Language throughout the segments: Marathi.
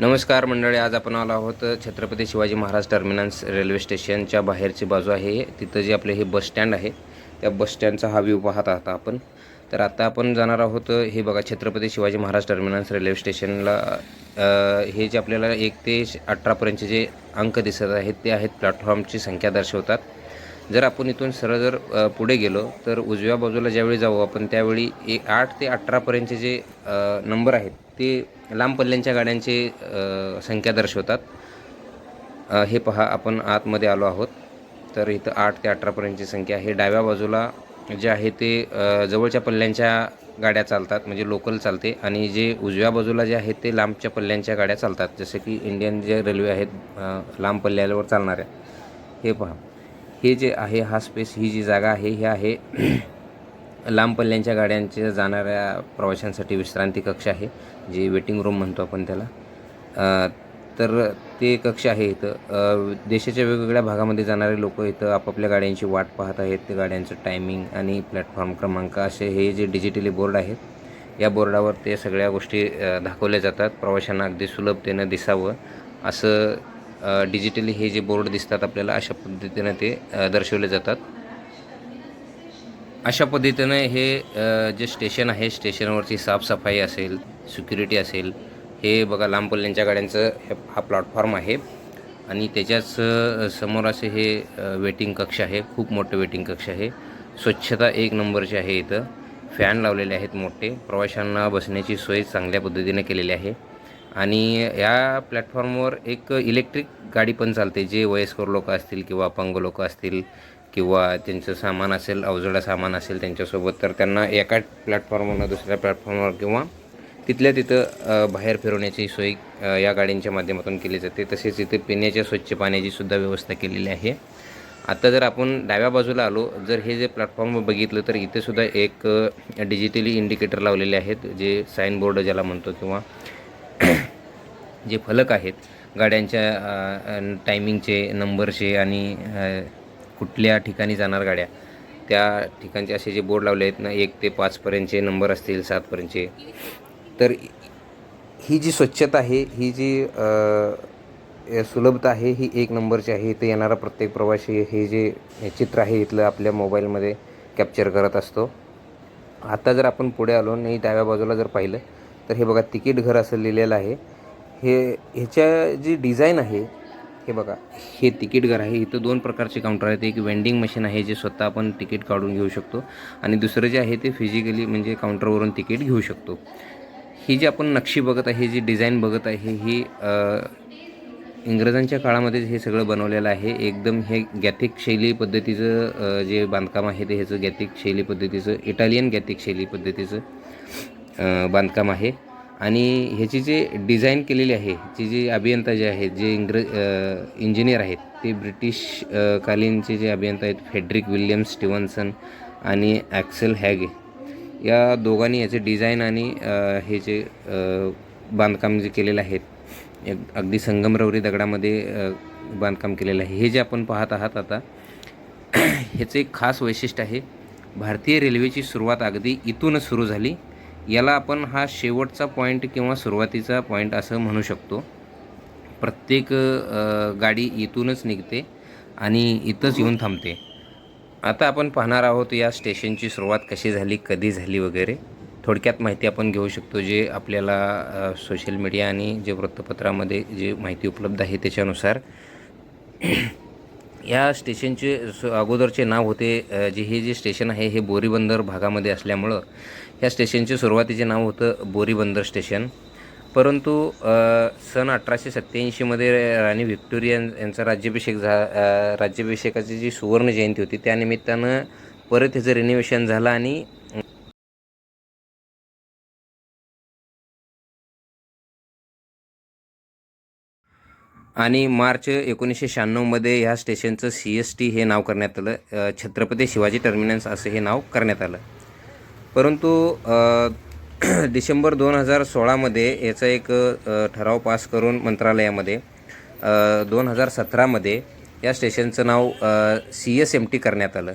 नमस्कार मंडळी आज आपण आलो आहोत छत्रपती शिवाजी महाराज टर्मिनस रेल्वे स्टेशनच्या बाहेरची बाजू आहे. तिथं जे आपले हे बस स्टँड आहे त्या बस स्टँडचा हा व्ह्यू पाहत आहात आपण. तर आता आपण जाणार आहोत हे बघा छत्रपती शिवाजी महाराज टर्मिनस रेल्वे स्टेशनला. हे जे आपल्याला एक ते अठरापर्यंतचे जे अंक दिसत आहेत ते आहेत प्लॅटफॉर्मची संख्या दर्शवतात. जर आपण इथून सरळ जर पुढे गेलो तर उजव्या बाजूला ज्यावेळी जाऊ आपण त्यावेळी एक आठ ते अठरापर्यंतचे जे नंबर आहेत ते लांब पल्ल्यांच्या गाड्यांची संख्या दर्शवतात. हे पहा आपण आतमध्ये आलो आहोत. तर इथं आठ ते अठरापर्यंतची संख्या आहे. डाव्या बाजूला जे आहे ते जवळच्या पल्ल्यांच्या गाड्या चालतात म्हणजे लोकल चालते. आणि जे उजव्या बाजूला जे आहेत ते लांबच्या पल्ल्यांच्या गाड्या चालतात. जसे की इंडियन जे रेल्वे आहेत लांब पल्ल्यावर चालणाऱ्या. हे पहा. हे जे आहे हा स्पेस ही जी जागा आहे ही आहे लांब पल्ल्यांच्या गाड्यांच्या जाणाऱ्या प्रवाशांसाठी विश्रांती कक्ष आहे जे वेटिंग रूम म्हणतो आपण त्याला. तर ते कक्ष आहे इथं. देशाच्या वेगवेगळ्या भागामध्ये जाणारे लोक इथं आपापल्या गाड्यांची वाट पाहत आहेत. ते गाड्यांचं टायमिंग आणि प्लॅटफॉर्म क्रमांक असे हे जे डिजिटली बोर्ड आहेत या बोर्डावर ते सगळ्या गोष्टी दाखवल्या जातात. प्रवाशांना अगदी सुलभतेनं दिसावं असं डिजिटली हे जे बोर्ड दिसतात आपल्याला अशा पद्धतीनं ते दर्शवले जातात. अशा पद्धतीनं हे जे स्टेशन आहे स्टेशनवरची साफसफाई असेल सिक्युरिटी असेल हे बघा लांब पल्ल्यांच्या गाड्यांचं हे हा प्लॅटफॉर्म आहे. आणि त्याच्याच समोर असे हे वेटिंग कक्ष आहे खूप मोठं वेटिंग कक्ष आहे. स्वच्छता एक नंबरची आहे इथं. फॅन लावलेले आहेत मोठे. प्रवाशांना बसण्याची सोय चांगल्या पद्धतीने केलेली आहे. आणि या प्लॅटफॉर्मवर एक इलेक्ट्रिक गाडी पण चालते जे वयस्कर लोक असतील किंवा अपंग लोक असतील किंवा त्यांचं सामान असेल अवजडा सामान असेल त्यांच्यासोबत तर त्यांना एका प्लॅटफॉर्मवरनं दुसऱ्या प्लॅटफॉर्मवर किंवा तिथल्या तिथं बाहेर फिरवण्याची सोय या गाड्यांच्या माध्यमातून केली जाते. तसेच इथे पिण्याच्या स्वच्छ पाण्याची सुद्धा व्यवस्था केलेली आहे. आता जर आपण डाव्या बाजूला आलो जर हे जे प्लॅटफॉर्म बघितलं तर इथेसुद्धा एक डिजिटली इंडिकेटर लावलेले आहेत जे साईन बोर्ड ज्याला म्हणतो किंवा जे फलक आहेत गाड्यांच्या टायमिंगचे नंबरचे आणि कुठल्या ठिकाणी जाणार गाड्या त्या ठिकाणचे असे जे बोर्ड लावले आहेत ना एक ते पाचपर्यंतचे नंबर असतील सातपर्यंतचे तर ही जी स्वच्छता आहे ही जी सुलभता आहे ही एक नंबरची आहे. इथे येणारा प्रत्येक प्रवासी हे जे चित्र आहे इथलं आपल्या मोबाईलमध्ये कॅप्चर करत असतो. आता जर आपण पुढे आलो नाही डाव्या बाजूला जर पाहिलं तर हे बघा तिकीट घर असं लिहिलेलं आहे. हे ह्याच्या जी डिझाईन आहे हे बघा हे तिकीट घर आहे. इथं दोन प्रकारचे काउंटर आहेत. एक वेंडिंग मशीन आहे जे स्वतः आपण तिकीट काढून घेऊ शकतो. आणि दुसरं जे आहे ते फिजिकली म्हणजे काउंटरवरून तिकीट घेऊ शकतो. ही जी आपण नक्षी बघत आहे जी डिझाईन बघत आहे ही इंग्रजांच्या काळामध्ये हे सगळं बनवलेलं आहे. एकदम हे गॅथिक शैली पद्धतीचं जे बांधकाम आहे ते ह्याचं गॅथिक शैली पद्धतीचं इटालियन गॅथिक शैली पद्धतीचं बांधकाम आहे. आणि ह्याची जे डिझाईन केलेली आहे जी जी अभियंता जे आहेत जे इंग्र इंजिनियर आहेत ते ब्रिटिश कालीनचे जे अभियंता आहेत फेड्रिक विल्यम स्टिव्हन्सन आणि ॲक्सेल हॅगे या दोघांनी याचे डिझाईन आणि हे जे बांधकाम जे केलेलं आहे अगदी संगमरवरी दगडामध्ये बांधकाम केलेलं आहे. हे जे आपण पाहत आहात आता ह्याचं एक खास वैशिष्ट्य आहे भारतीय रेल्वेची सुरुवात अगदी इथूनच सुरू झाली. याला आपण हा शेवटचा पॉईंट किंवा सुरुवातीचा पॉईंट असं म्हणू शकतो. प्रत्येक गाडी इथूनच निघते आणि इथंच येऊन थांबते. आता आपण पाहणार आहोत या स्टेशनची सुरुवात कशी झाली कधी झाली वगैरे. थोडक्यात माहिती आपण घेऊ शकतो जे आपल्याला सोशल मीडिया आणि जे वृत्तपत्रामध्ये जे माहिती उपलब्ध आहे त्याच्यानुसार. या स्टेशनचे स- अगोदरचे नाव होते जे हे जे स्टेशन आहे हे बोरीबंदर भागामध्ये असल्यामुळं ह्या स्टेशनचे सुरुवातीचे नाव होतं बोरीबंदर स्टेशन. परंतु सन अठराशे सत्त्याऐंशीमध्ये राणी व्हिक्टोरिया यांचा राज्याभिषेक झा राज्याभिषेकाची जी सुवर्ण जयंती होती त्यानिमित्तानं परत ह्याचं रिनिव्हेशन झालं आणि आणि मार्च एकोणीसशे शहाण्णवमध्ये ह्या स्टेशनचं सी एस टी हे नाव करण्यात आलं. छत्रपती शिवाजी टर्मिनस असं हे नाव करण्यात आलं. परंतु डिसेंबर दोन हजार सोळामध्ये याचा एक ठराव पास करून मंत्रालयामध्ये दोन हजार सतरामध्ये या स्टेशनचं नाव सी एस एम टी करण्यात आलं.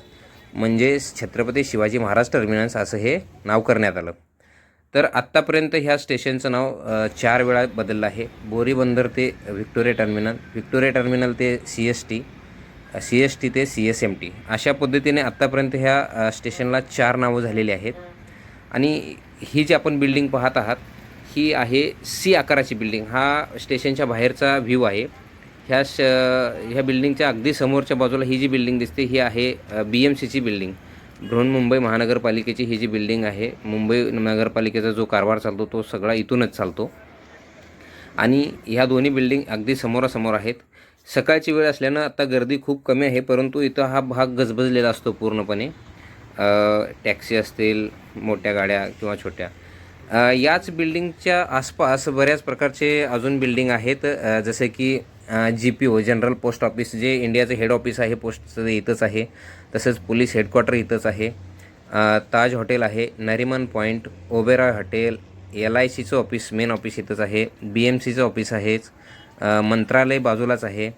म्हणजे छत्रपती शिवाजी महाराज टर्मिनस असं हे नाव करण्यात आलं. तर आत्तापर्यंत ह्या स्टेशनचं नाव चार वेळा बदललं आहे. बोरी बंदर ते व्हिक्टोरिया टर्मिनल व्हिक्टोरिया टर्मिनल ते C S T C S T ते सी एस एम टी. अशा पद्धतीने आत्तापर्यंत ह्या स्टेशनला चार नावं झालेली आहेत. आणि ही जी आपण बिल्डिंग पाहत आहात ही आहे सी आकाराची बिल्डिंग हा स्टेशनच्या बाहेरचा व्ह्यू आहे. ह्या श ह्या बिल्डिंगच्या अगदी समोरच्या बाजूला ही जी बिल्डिंग दिसते ही आहे बी एम सीची बिल्डिंग बृहन्मुंबई महानगरपालिकेची ही जी बिल्डिंग आहे मुंबई नगरपालिकेचा जो कारभार चालतो तो सगळा इथूनच चालतो. आणि ह्या दोन्ही बिल्डिंग अगदी समोरासमोर आहेत. सकाळची वेळ असल्यानं आता गर्दी खूप कमी आहे परंतु इथं हा भाग गजबजलेला असतो पूर्णपणे. टॅक्सी असतील मोठ्या गाड्या किंवा छोट्या. याच बिल्डिंगच्या आसपास बऱ्याच प्रकारचे अजून बिल्डिंग आहेत. जसे की G P O general post office जे इंडियाचं हेड ऑफिस आहे पोस्टचं इथंच आहे. तसंच पोलीस हेडक्वार्टर इथंच आहे. ताज हॉटेल आहे Nariman point Oberoi hotel L I सीचं ऑफिस मेन ऑफिस इथंच आहे बी एम सीचं ऑफिस आहेच. मंत्रालय बाजूलाच आहे.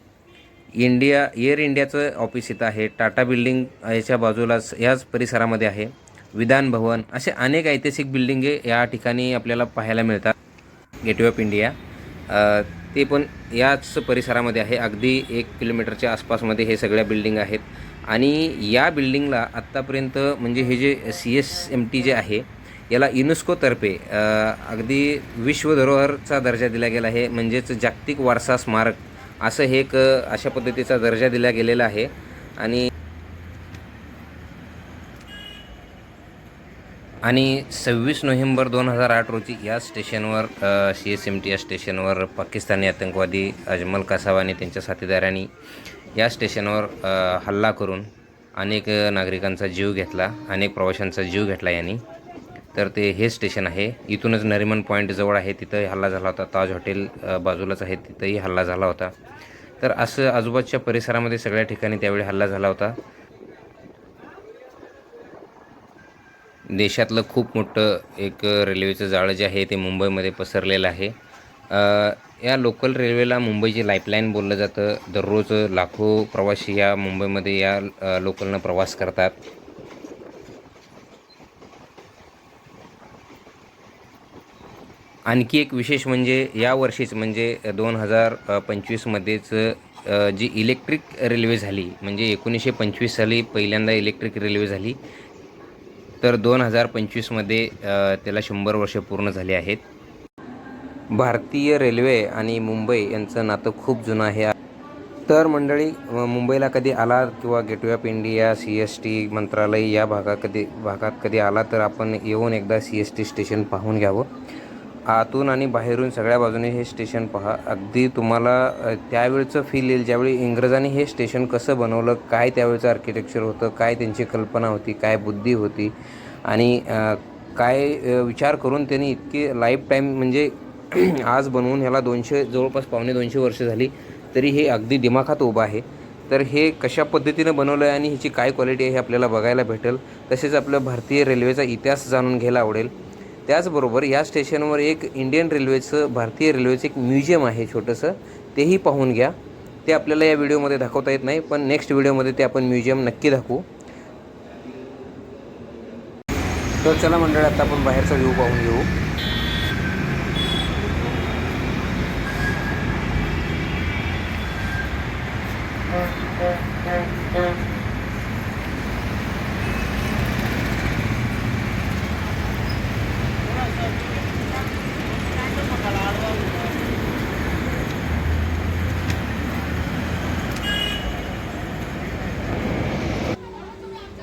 इंडिया एअर इंडियाचं ऑफिस इथं आहे. टाटा बिल्डिंग याच्या बाजूलाच याच परिसरामध्ये आहे. विधान भवन असे अनेक ऐतिहासिक बिल्डिंगे या ठिकाणी आपल्याला पाहायला मिळतात. गेटवे ऑफ इंडिया ते पण याच परिसरामध्ये आहे. अगदी एक किलोमीटरच्या आसपासमध्ये हे सगळ्या बिल्डिंग आहेत. आणि या बिल्डिंगला आत्तापर्यंत म्हणजे हे जे सी एस एम टी जे आहे याला युनेस्कोतर्फे अगदी विश्व धरोहरचा दर्जा दिला गेला आहे. म्हणजेच जागतिक वारसा स्मारक असं हे एक अशा पद्धतीचा दर्जा दिला गेलेला आहे. आणि आणि सव्वीस नोव्हेंबर दोन हजार आठ रोजी या स्टेशनवर सी एस एम टी या स्टेशनवर पाकिस्तानी आतंकवादी अजमल कसावा आणि त्यांच्या साथीदारांनी या स्टेशनवर हल्ला करून अनेक नागरिकांचा जीव घेतला अनेक प्रवाशांचा जीव घेतला यांनी. तर ते हे स्टेशन आहे. इथूनच नरिमन पॉईंट जवळ आहे. तिथंही हल्ला झाला होता. ताज हॉटेल बाजूलाच आहे. तिथंही हल्ला झाला होता. तर असं आजूबाजूच्या परिसरामध्ये सगळ्या ठिकाणी त्यावेळी हल्ला झाला होता. देशातलं खूप मोठं एक रेल्वेचं जाळं जे आहे ते मुंबईमध्ये पसरलेलं आहे. या लोकल रेल्वेला मुंबईची लाईफलाईन बोललं जातं. दररोज लाखो प्रवासी या मुंबईमध्ये या लोकलनं प्रवास करतात. आणखी एक विशेष म्हणजे या वर्षीच म्हणजे दोन हजार पंचवीसमध्येच जी इलेक्ट्रिक रेल्वे झाली म्हणजे एकोणीसशे पंचवीस साली पहिल्यांदा इलेक्ट्रिक रेल्वे झाली तर दोन हजार पंचवीसमध्ये त्याला शंभर वर्ष पूर्ण झाली आहेत. भारतीय रेल्वे आणि मुंबई यांचं नातं खूप जुनं आहे. तर मंडळी मुंबईला कधी आला किंवा gateway of India C S T Mantralaya या भागा कधी भागात कधी आला तर आपण येऊन एकदा सी एस टी स्टेशन पाहून घ्यावं. आतून आणि बाहेरून सगळ्या बाजूने हे स्टेशन पहा. अगदी तुम्हाला त्यावेळचं फील येईल ज्यावेळी इंग्रजांनी हे स्टेशन कसं बनवलं काय त्यावेळचं आर्किटेक्चर होतं काय त्यांची कल्पना होती काय बुद्धी होती आणि काय विचार करून त्यांनी इतकी लाईफ टाईम म्हणजे आज बनवून ह्याला दोनशे जवळपास पावणे दोनशे वर्ष झाली तरी हे अगदी दिमाखात उभं आहे. तर हे कशा पद्धतीनं बनवलं आहे आणि ह्याची काय क्वालिटी आहे हे आपल्याला बघायला भेटेल. तसेच आपल्या भारतीय रेल्वेचा इतिहास जाणून घ्यायला आवडेल. त्याचबरोबर या स्टेशनवर एक इंडियन रेल्वेचं भारतीय रेल्वेचं एक म्युझियम आहे छोटंसं. तेही पाहून घ्या. ते आपल्याला या व्हिडिओमध्ये दाखवता येत नाही पण नेक्स्ट व्हिडिओमध्ये ते आपण म्युझियम नक्की दाखवू. तर चला मंडळ आता आपण बाहेरचा व्ह्यू पाहून घेऊ.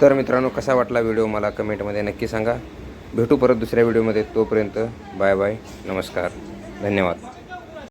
तर मित्रांनो कसा वाटला व्हिडिओ मला कमेंटमध्ये नक्की सांगा. भेटू परत दुसऱ्या व्हिडिओमध्ये. तोपर्यंत बाय बाय. नमस्कार. धन्यवाद.